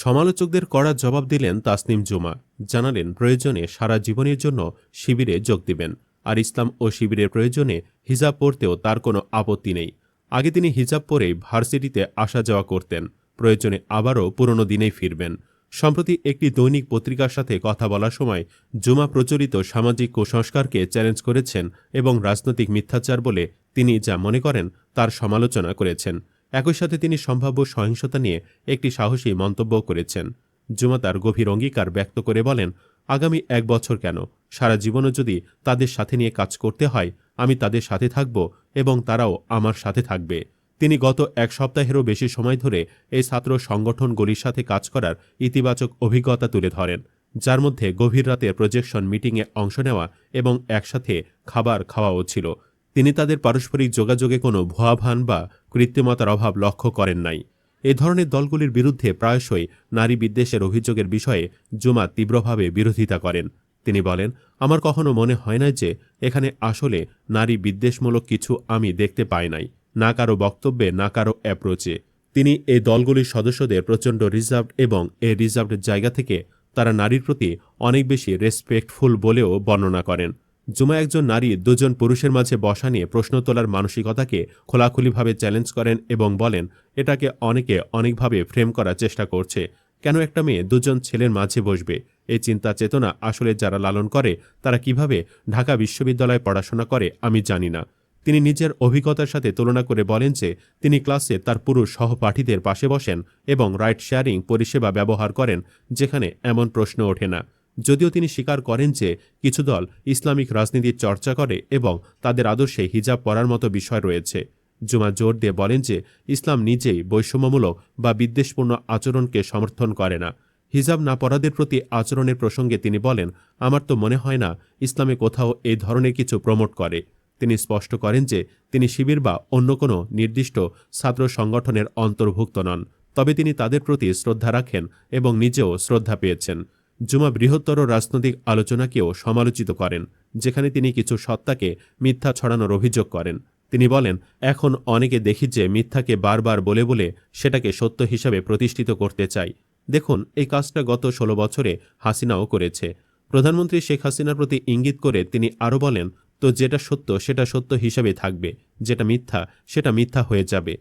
সমালোচকদের কড়া জবাব দিলেন তাসনিম জুমা। জানালেন, প্রয়োজনে সারা জীবনের জন্য শিবিরে যোগ দিবেন। আর ইসলাম ও শিবিরের প্রয়োজনে হিজাব পরতেও তার কোনো আপত্তি নেই। আগে তিনি হিজাব পরেই ভার্সিটিতে আসা যাওয়া করতেন। প্রয়োজনে আবারও পুরনো দিনেই ফিরবেন। সম্প্রতি একটি দৈনিক পত্রিকার সাথে কথা বলার সময় জুমা প্রচলিত সামাজিক কুসংস্কারকে চ্যালেঞ্জ করেছেন এবং রাজনৈতিক মিথ্যাচার বলে তিনি যা মনে করেন তার সমালোচনা করেছেন। একই সাথে তিনি সম্ভাব্য সহিংসতা নিয়ে একটি সাহসী মন্তব্য করেছেন। জুমা তার গভীর অঙ্গীকার ব্যক্ত করে বলেন, আগামী এক বছর কেন? সারা জীবনও যদি তাদের সাথে নিয়ে কাজ করতে হয়, আমি তাদের সাথে থাকব এবং তারাও আমার সাথে থাকবে। তিনি গত এক সপ্তাহেরও বেশি সময় ধরে এই ছাত্র সংগঠনগুলির সাথে কাজ করার ইতিবাচক অভিজ্ঞতা তুলে ধরেন, যার মধ্যে গভীর রাতে প্রজেকশন মিটিংয়ে অংশ নেওয়া এবং একসাথে খাবার খাওয়াও ছিল। তিনি তাদের পারস্পরিক যোগাযোগে কোনো ভুয়াভান বা কৃত্রিমতার অভাব লক্ষ্য করেন নাই। এ ধরনের দলগুলির বিরুদ্ধে প্রায়শই নারী বিদ্বেষের অভিযোগের বিষয়ে জুমা তীব্রভাবে বিরোধিতা করেন। তিনি বলেন, আমার কখনো মনে হয় না যে এখানে আসলে নারী বিদ্বেষমূলক কিছু আমি দেখতে পাই নাই, না কারও বক্তব্যে, না কারও অ্যাপ্রোচে। তিনি এই দলগুলির সদস্যদের প্রচণ্ড রিজার্ভ এবং এই রিজার্ভের জায়গা থেকে তারা নারীর প্রতি অনেক বেশি রেসপেক্টফুল বলেও বর্ণনা করেন। জুমা একজন নারী দুজন পুরুষের মাঝে বসা নিয়ে প্রশ্ন তোলার মানসিকতাকে খোলাখুলিভাবে চ্যালেঞ্জ করেন এবং বলেন, এটাকে অনেকে অনেকভাবে ফ্রেম করার চেষ্টা করছে। কেন একটা মেয়ে দুজন ছেলের মাঝে বসবে? এই চিন্তা চেতনা আসলে যারা লালন করে, তারা কীভাবে ঢাকা বিশ্ববিদ্যালয়ে পড়াশোনা করে আমি জানি না। তিনি নিজের অভিজ্ঞতার সাথে তুলনা করে বলেন যে, তিনি ক্লাসে তার পুরুষ সহপাঠীদের পাশে বসেন এবং রাইট শেয়ারিং পরিষেবা ব্যবহার করেন, যেখানে এমন প্রশ্ন ওঠে না। যদিও তিনি স্বীকার করেন যে কিছু দল ইসলামিক রাজনীতির চর্চা করে এবং তাদের আদর্শে হিজাব পরার মতো বিষয় রয়েছে। জুমা জোর দিয়ে বলেন যে ইসলাম নিজেই বৈষম্যমূলক বা বিদ্বেষপূর্ণ আচরণকে সমর্থন করে না। হিজাব না পরাদের প্রতি আচরণের প্রসঙ্গে তিনি বলেন, আমার তো মনে হয় না ইসলামে কোথাও এই ধরনের কিছু প্রমোট করে। তিনি স্পষ্ট করেন যে তিনি শিবির বা অন্য কোনো নির্দিষ্ট ছাত্র সংগঠনের অন্তর্ভুক্ত নন। তবে তিনি তাদের প্রতি শ্রদ্ধা রাখেন এবং নিজেও শ্রদ্ধা পেয়েছেন। জুমা বৃহত্তর রাজনৈতিক আলোচনাকেও সমালোচিত করেন, যেখানে তিনি কিছু সত্তাকে মিথ্যা ছড়ানোর অভিযোগ করেন। তিনি বলেন, এখন অনেকে দেখি যে মিথ্যাকে বারবার বলে বলে সেটাকে সত্য হিসাবে প্রতিষ্ঠিত করতে চাই। দেখুন, এই কাজটা গত ষোলো বছরে হাসিনাও করেছে। প্রধানমন্ত্রী শেখ হাসিনার প্রতি ইঙ্গিত করে তিনি আরও বলেন, তো যেটা সত্য সেটা সত্য হিসাবে থাকবে, যেটা মিথ্যা সেটা মিথ্যা হয়ে যাবে।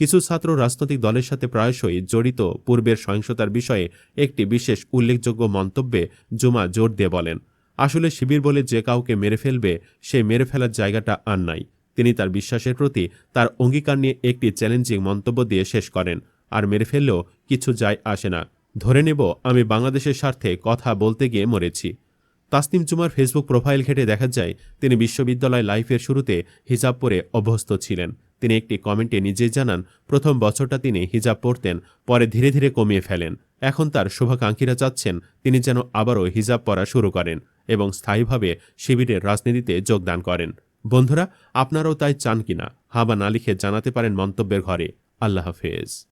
কিছু ছাত্র রাজনৈতিক দলের সাথে প্রায়শই জড়িত পূর্বের সহিংসতার বিষয়ে একটি বিশেষ উল্লেখযোগ্য মন্তব্যে জুমা জোর দিয়ে বলেন, আসলে শিবির বলে যে কাউকে মেরে ফেলবে, সে মেরে ফেলার জায়গাটা আর নাই। তিনি তার বিশ্বাসের প্রতি তার অঙ্গীকার নিয়ে একটি চ্যালেঞ্জিং মন্তব্য দিয়ে শেষ করেন, আর মেরে ফেললেও কিছু যায় আসে না। ধরে নেব, আমি বাংলাদেশের স্বার্থে কথা বলতে গিয়ে মরেছি। তাসনিম জুমার ফেসবুক প্রোফাইল ঘেটে দেখা যায়, তিনি বিশ্ববিদ্যালয় লাইফের শুরুতে হিজাব পরে অভ্যস্ত ছিলেন। তিনি একটি কমেন্টে নিজেই জানান, প্রথম বছরটা তিনি হিজাব পরতেন, পরে ধীরে ধীরে কমিয়ে ফেলেন। এখন তার শুভাকাঙ্ক্ষীরা চাচ্ছেন তিনি যেন আবারও হিজাব পরা শুরু করেন এবং স্থায়ীভাবে শিবিরের রাজনীতিতে যোগদান করেন। বন্ধুরা, আপনারাও তাই চান কিনা? হাবা না লিখে জানাতে পারেন মন্তব্যের ঘরে। আল্লাহ হাফেজ।